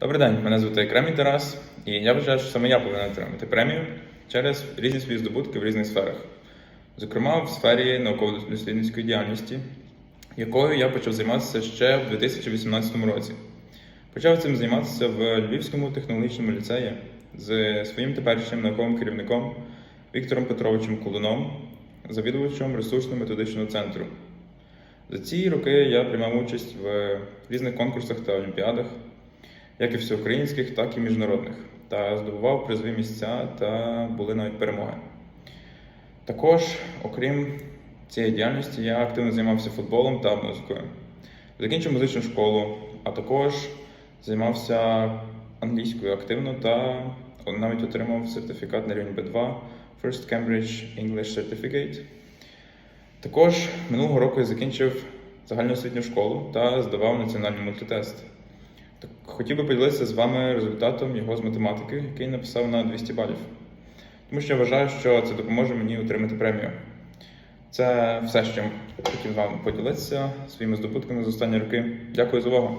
Добрий день, мене звати Кремій Тарас, і я вважаю, що саме я повинен отримати премію через різні свої здобутки в різних сферах. Зокрема, в сфері науково-дослідницької діяльності, якою я почав займатися ще в 2018 році. Почав цим займатися в Львівському технологічному ліцеї з своїм теперішнім науковим керівником Віктором Петровичем Колуном, завідувачем ресурсно-методичного центру. За ці роки я приймав участь в різних конкурсах та олімпіадах, як і всеукраїнських, так і міжнародних, та здобував призові місця та були навіть перемоги. Також, окрім цієї діяльності, я активно займався футболом та музикою. Закінчив музичну школу, а також займався англійською активно та навіть отримав сертифікат на рівні B2 First Cambridge English Certificate. Також минулого року я закінчив загальноосвітню школу та здавав національний мультитест. Так, хотів би поділитися з вами результатом його з математики, який написав на 200 балів. Тому що я вважаю, що це допоможе мені отримати премію. Це все, що хотів вам поділитися своїми здобутками за останні роки. Дякую за увагу.